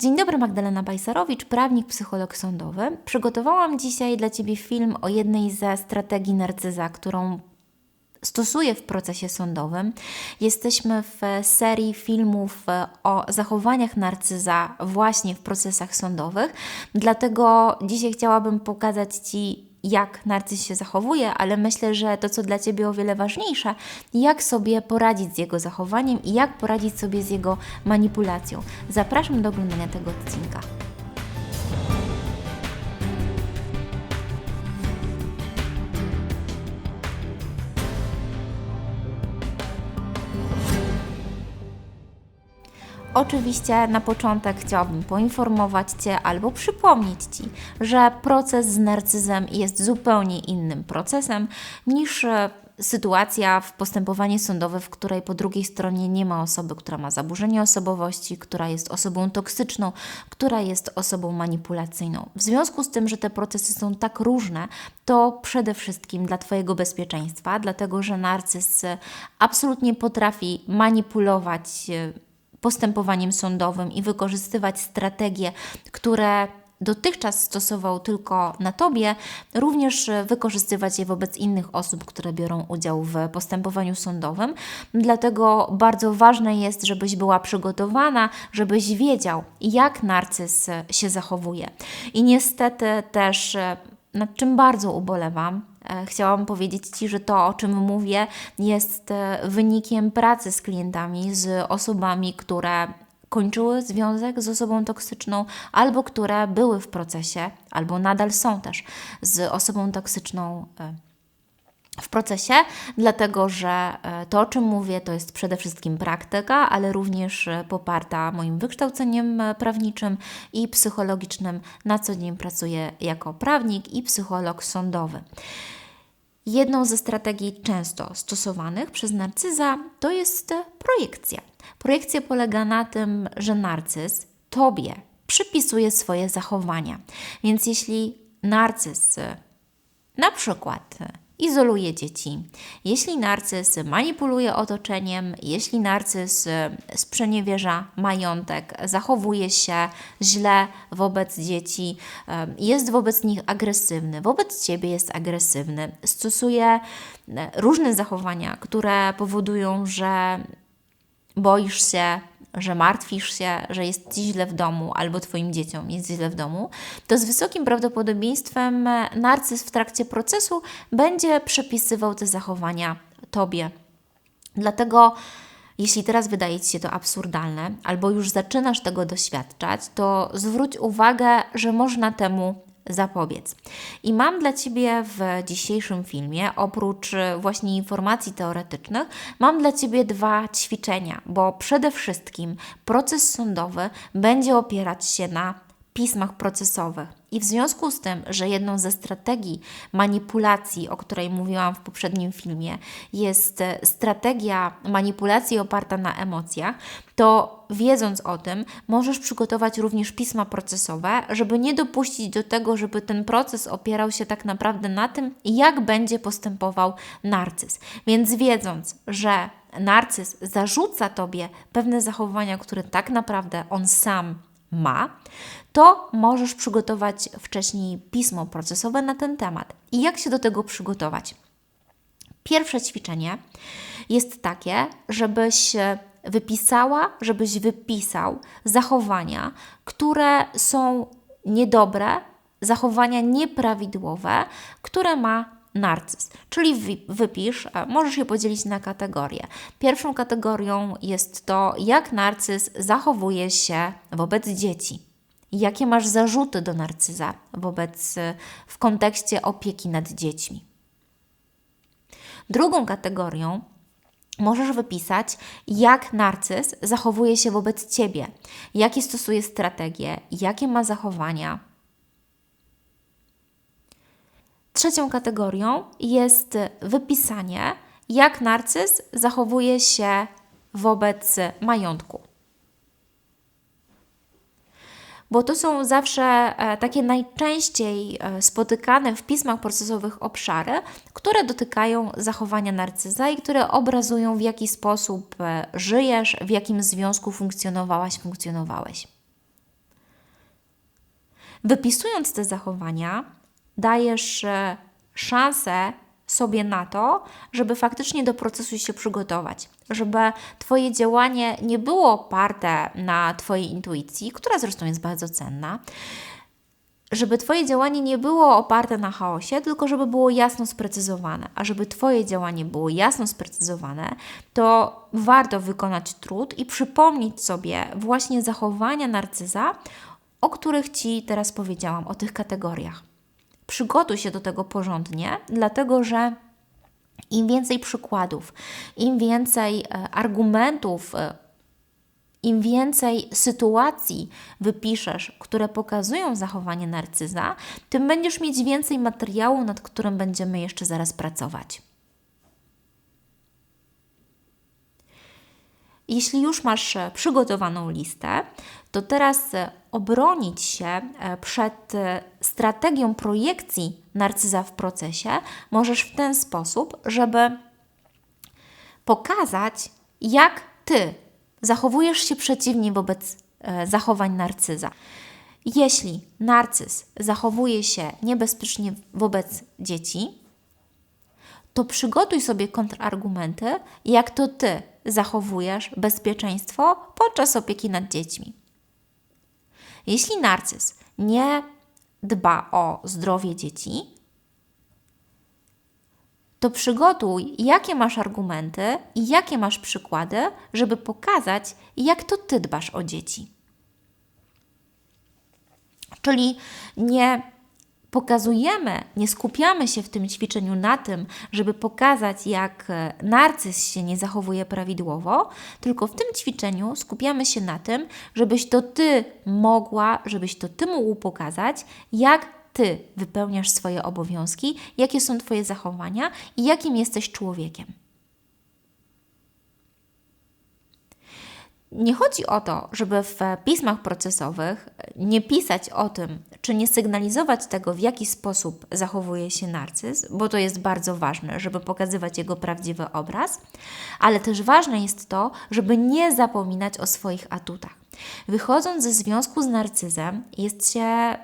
Dzień dobry, Magdalena Bajsarowicz, prawnik, psycholog sądowy. Przygotowałam dzisiaj dla Ciebie film o jednej ze strategii narcyza, którą stosuję w procesie sądowym. Jesteśmy w serii filmów o zachowaniach narcyza właśnie w procesach sądowych, dlatego dzisiaj chciałabym pokazać Ci, jak narcyz się zachowuje, ale myślę, że to, co dla Ciebie o wiele ważniejsze, jak sobie poradzić z jego zachowaniem i jak poradzić sobie z jego manipulacją. Zapraszam do oglądania tego odcinka. Oczywiście na początek chciałabym poinformować Cię albo przypomnieć Ci, że proces z narcyzem jest zupełnie innym procesem niż e, sytuacja w postępowaniu sądowym, w której po drugiej stronie nie ma osoby, która ma zaburzenie osobowości, która jest osobą toksyczną, która jest osobą manipulacyjną. W związku z tym, że te procesy są tak różne, to przede wszystkim dla Twojego bezpieczeństwa, dlatego że narcyz absolutnie potrafi manipulować e, postępowaniem sądowym i wykorzystywać strategie, które dotychczas stosował tylko na tobie, również wykorzystywać je wobec innych osób, które biorą udział w postępowaniu sądowym. Dlatego bardzo ważne jest, żebyś była przygotowana, żebyś wiedział, jak narcyz się zachowuje. I niestety też nad czym bardzo ubolewam, E, chciałam powiedzieć Ci, że to, o czym mówię, jest e, wynikiem pracy z klientami, z osobami, które kończyły związek z osobą toksyczną, albo które były w procesie, albo nadal są też z osobą toksyczną e, w procesie, dlatego że e, to, o czym mówię, to jest przede wszystkim praktyka, ale również e, poparta moim wykształceniem e, prawniczym i psychologicznym. Na co dzień pracuję jako prawnik i psycholog sądowy. Jedną ze strategii często stosowanych przez narcyza to jest projekcja. Projekcja polega na tym, że narcyz tobie przypisuje swoje zachowania. Więc jeśli narcyz na przykład izoluje dzieci. Jeśli narcyz manipuluje otoczeniem, jeśli narcyz sprzeniewierza majątek, zachowuje się źle wobec dzieci, jest wobec nich agresywny, wobec ciebie jest agresywny, stosuje e, różne zachowania, które powodują, że boisz się że martwisz się, że jest ci źle w domu, albo Twoim dzieciom jest źle w domu, to z wysokim prawdopodobieństwem narcyz w trakcie procesu będzie przepisywał te zachowania Tobie. Dlatego, jeśli teraz wydaje Ci się to absurdalne, albo już zaczynasz tego doświadczać, to zwróć uwagę, że można temu zapobiec. I mam dla Ciebie w dzisiejszym filmie, oprócz e, właśnie informacji teoretycznych, mam dla Ciebie dwa ćwiczenia, bo przede wszystkim proces sądowy będzie opierać się na pismach procesowych. I w związku z tym, że jedną ze strategii manipulacji, o której mówiłam w poprzednim filmie, jest e, strategia manipulacji oparta na emocjach, to wiedząc o tym, możesz przygotować również pisma procesowe, żeby nie dopuścić do tego, żeby ten proces opierał się tak naprawdę na tym, jak będzie postępował narcyz. Więc wiedząc, że narcyz zarzuca tobie pewne zachowania, które tak naprawdę on sam ma, to możesz przygotować wcześniej pismo procesowe na ten temat. I jak się do tego przygotować? Pierwsze ćwiczenie jest takie, żebyś wypisała, żebyś wypisał zachowania, które są niedobre, zachowania nieprawidłowe, które ma narcyz. Czyli wypisz, możesz je podzielić na kategorie. Pierwszą kategorią jest to, jak narcyz zachowuje się wobec dzieci. Jakie masz zarzuty do narcyza wobec w kontekście opieki nad dziećmi? Drugą kategorią możesz wypisać, jak narcyz zachowuje się wobec ciebie, jakie stosuje strategie, jakie ma zachowania, Trzecią kategorią jest wypisanie, jak narcyz zachowuje się wobec majątku. Bo to są zawsze e, takie najczęściej e, spotykane w pismach procesowych obszary, które dotykają zachowania narcyza i które obrazują, w jaki sposób e, żyjesz, w jakim związku funkcjonowałaś, funkcjonowałeś. Wypisując te zachowania, dajesz e, szansę sobie na to, żeby faktycznie do procesu się przygotować, żeby Twoje działanie nie było oparte na Twojej intuicji, która zresztą jest bardzo cenna, żeby Twoje działanie nie było oparte na chaosie, tylko żeby było jasno sprecyzowane. A żeby Twoje działanie było jasno sprecyzowane, to warto wykonać trud i przypomnieć sobie właśnie zachowania narcyza, o których Ci teraz powiedziałam, o tych kategoriach. Przygotuj się do tego porządnie, dlatego że im więcej przykładów, im więcej e, argumentów, e, im więcej sytuacji wypiszesz, które pokazują zachowanie narcyza, tym będziesz mieć więcej materiału, nad którym będziemy jeszcze zaraz pracować. Jeśli już masz e, przygotowaną listę, to teraz e, obronić się e, przed strategią projekcji narcyza w procesie możesz w ten sposób, żeby pokazać, jak ty zachowujesz się przeciwnie wobec zachowań narcyza. Jeśli narcyz zachowuje się niebezpiecznie wobec dzieci, to przygotuj sobie kontrargumenty, jak to ty zachowujesz bezpieczeństwo podczas opieki nad dziećmi. Jeśli narcyz nie dba o zdrowie dzieci, to przygotuj, jakie masz argumenty i jakie masz przykłady, żeby pokazać, jak to ty dbasz o dzieci. Czyli nie pokazujemy, nie skupiamy się w tym ćwiczeniu na tym, żeby pokazać, jak e, narcyz się nie zachowuje prawidłowo, tylko w tym ćwiczeniu skupiamy się na tym, żebyś to ty mogła, żebyś to ty mógł pokazać, jak ty wypełniasz swoje obowiązki, jakie są twoje zachowania i jakim jesteś człowiekiem. Nie chodzi o to, żeby w pismach procesowych nie pisać o tym, czy nie sygnalizować tego, w jaki sposób zachowuje się narcyz, bo to jest bardzo ważne, żeby pokazywać jego prawdziwy obraz, ale też ważne jest to, żeby nie zapominać o swoich atutach. Wychodząc ze związku z narcyzem, jest się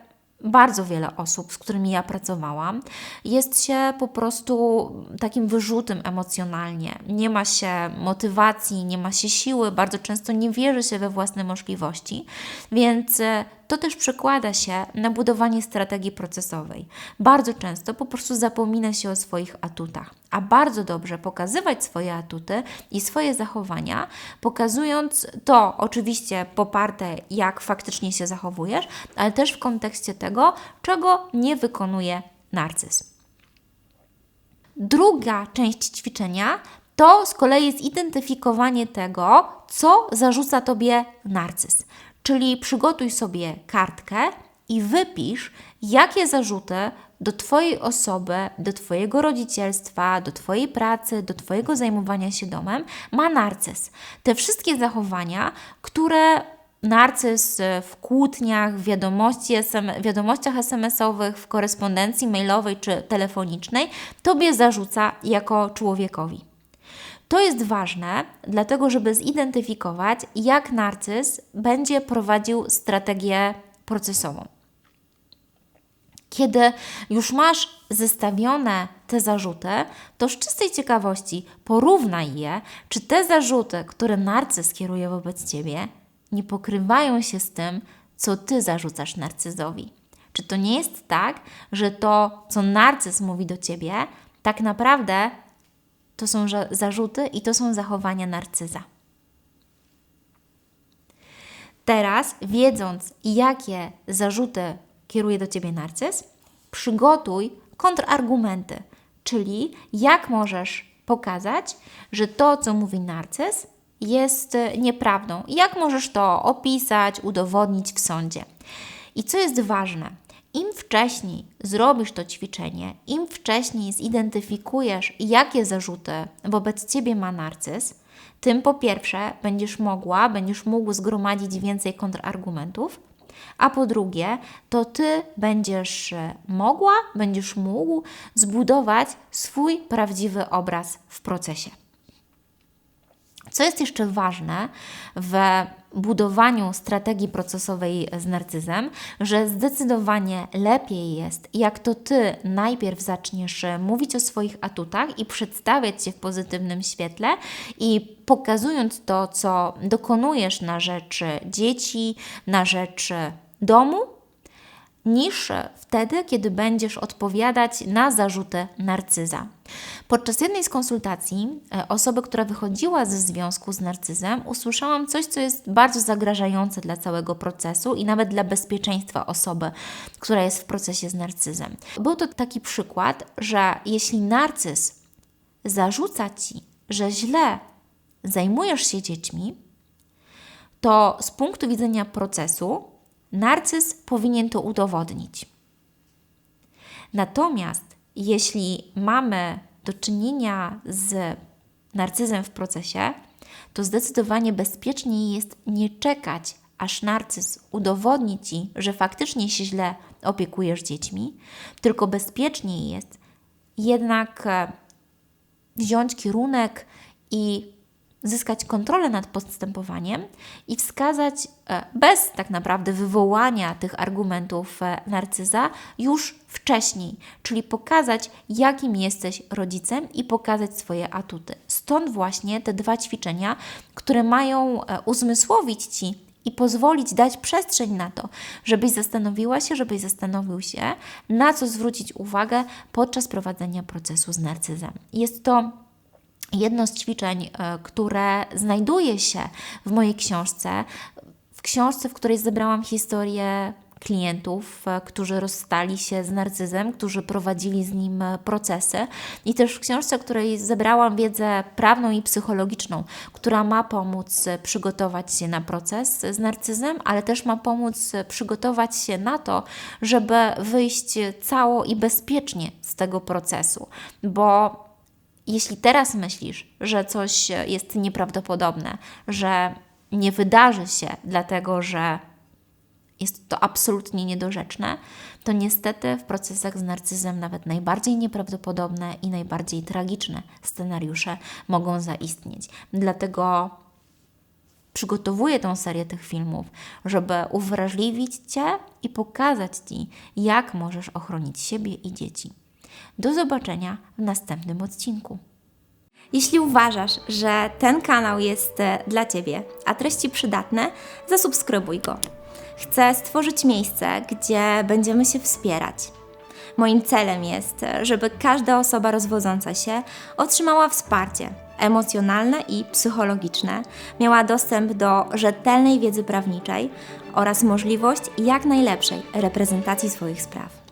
bardzo wiele osób, z którymi ja pracowałam, jest się po prostu takim wyrzutem emocjonalnie. Nie ma się motywacji, nie ma się siły, bardzo często nie wierzy się we własne możliwości, więc e, to też przekłada się na budowanie strategii procesowej. Bardzo często po prostu zapomina się o swoich atutach, a bardzo dobrze pokazywać swoje atuty i swoje zachowania, pokazując to oczywiście poparte, jak faktycznie się zachowujesz, ale też w kontekście tego, czego nie wykonuje narcyz. Druga część ćwiczenia to z kolei jest identyfikowanie tego, co zarzuca tobie narcyz. Czyli przygotuj sobie kartkę i wypisz, jakie zarzuty do Twojej osoby, do Twojego rodzicielstwa, do Twojej pracy, do Twojego zajmowania się domem ma narcyz. Te wszystkie zachowania, które narcyz w kłótniach, w wiadomości SM, wiadomościach SMS-owych, w korespondencji mailowej czy telefonicznej Tobie zarzuca jako człowiekowi. To jest ważne, dlatego żeby zidentyfikować, jak narcyz będzie prowadził strategię procesową. Kiedy już masz zestawione te zarzuty, to z czystej ciekawości porównaj je, czy te zarzuty, które narcyz kieruje wobec ciebie, nie pokrywają się z tym, co ty zarzucasz narcyzowi. Czy to nie jest tak, że to, co narcyz mówi do ciebie, tak naprawdę to są zarzuty i to są zachowania narcyza. Teraz, wiedząc, jakie zarzuty kieruje do ciebie narcyz, przygotuj kontrargumenty, czyli jak możesz pokazać, że to, co mówi narcyz, jest nieprawdą. Jak możesz to opisać, udowodnić w sądzie. I co jest ważne, im wcześniej zrobisz to ćwiczenie, im wcześniej zidentyfikujesz, jakie zarzuty wobec ciebie ma narcyz, tym po pierwsze będziesz mogła, będziesz mógł zgromadzić więcej kontrargumentów, a po drugie, to ty będziesz mogła, będziesz mógł zbudować swój prawdziwy obraz w procesie. Co jest jeszcze ważne w budowaniu strategii procesowej z narcyzem, że zdecydowanie lepiej jest, jak to ty najpierw zaczniesz mówić o swoich atutach i przedstawiać się w pozytywnym świetle i pokazując to, co dokonujesz na rzecz dzieci, na rzecz domu, niż wtedy, kiedy będziesz odpowiadać na zarzuty narcyza. Podczas jednej z konsultacji e, osoby, która wychodziła ze związku z narcyzem, usłyszałam coś, co jest bardzo zagrażające dla całego procesu i nawet dla bezpieczeństwa osoby, która jest w procesie z narcyzem. Był to taki przykład, że jeśli narcyz zarzuca ci, że źle zajmujesz się dziećmi, to z punktu widzenia procesu narcyz powinien to udowodnić. Natomiast jeśli mamy do czynienia z narcyzem w procesie, to zdecydowanie bezpieczniej jest nie czekać, aż narcyz udowodni ci, że faktycznie się źle opiekujesz dziećmi, tylko bezpieczniej jest jednak e, wziąć kierunek i zyskać kontrolę nad postępowaniem i wskazać e, bez tak naprawdę wywołania tych argumentów e, narcyza już wcześniej, czyli pokazać, jakim jesteś rodzicem i pokazać swoje atuty. Stąd właśnie te dwa ćwiczenia, które mają e, uzmysłowić ci i pozwolić, dać przestrzeń na to, żebyś zastanowiła się, żebyś zastanowił się, na co zwrócić uwagę podczas prowadzenia procesu z narcyzem. Jest to jedno z ćwiczeń, e, które znajduje się w mojej książce, w książce, w której zebrałam historię klientów, e, którzy rozstali się z narcyzem, którzy prowadzili z nim e, procesy, i też w książce, w której zebrałam wiedzę prawną i psychologiczną, która ma pomóc przygotować się na proces z narcyzem, ale też ma pomóc przygotować się na to, żeby wyjść cało i bezpiecznie z tego procesu, bo jeśli teraz myślisz, że coś jest nieprawdopodobne, że nie wydarzy się, dlatego że jest to absolutnie niedorzeczne, to niestety w procesach z narcyzem nawet najbardziej nieprawdopodobne i najbardziej tragiczne scenariusze mogą zaistnieć. Dlatego przygotowuję tą serię tych filmów, żeby uwrażliwić Cię i pokazać Ci, jak możesz ochronić siebie i dzieci. Do zobaczenia w następnym odcinku. Jeśli uważasz, że ten kanał jest e, dla Ciebie, a treści przydatne, zasubskrybuj go. Chcę stworzyć miejsce, gdzie będziemy się wspierać. Moim celem jest, e, żeby każda osoba rozwodząca się otrzymała wsparcie emocjonalne i psychologiczne, miała dostęp do rzetelnej wiedzy prawniczej oraz możliwość jak najlepszej reprezentacji swoich spraw.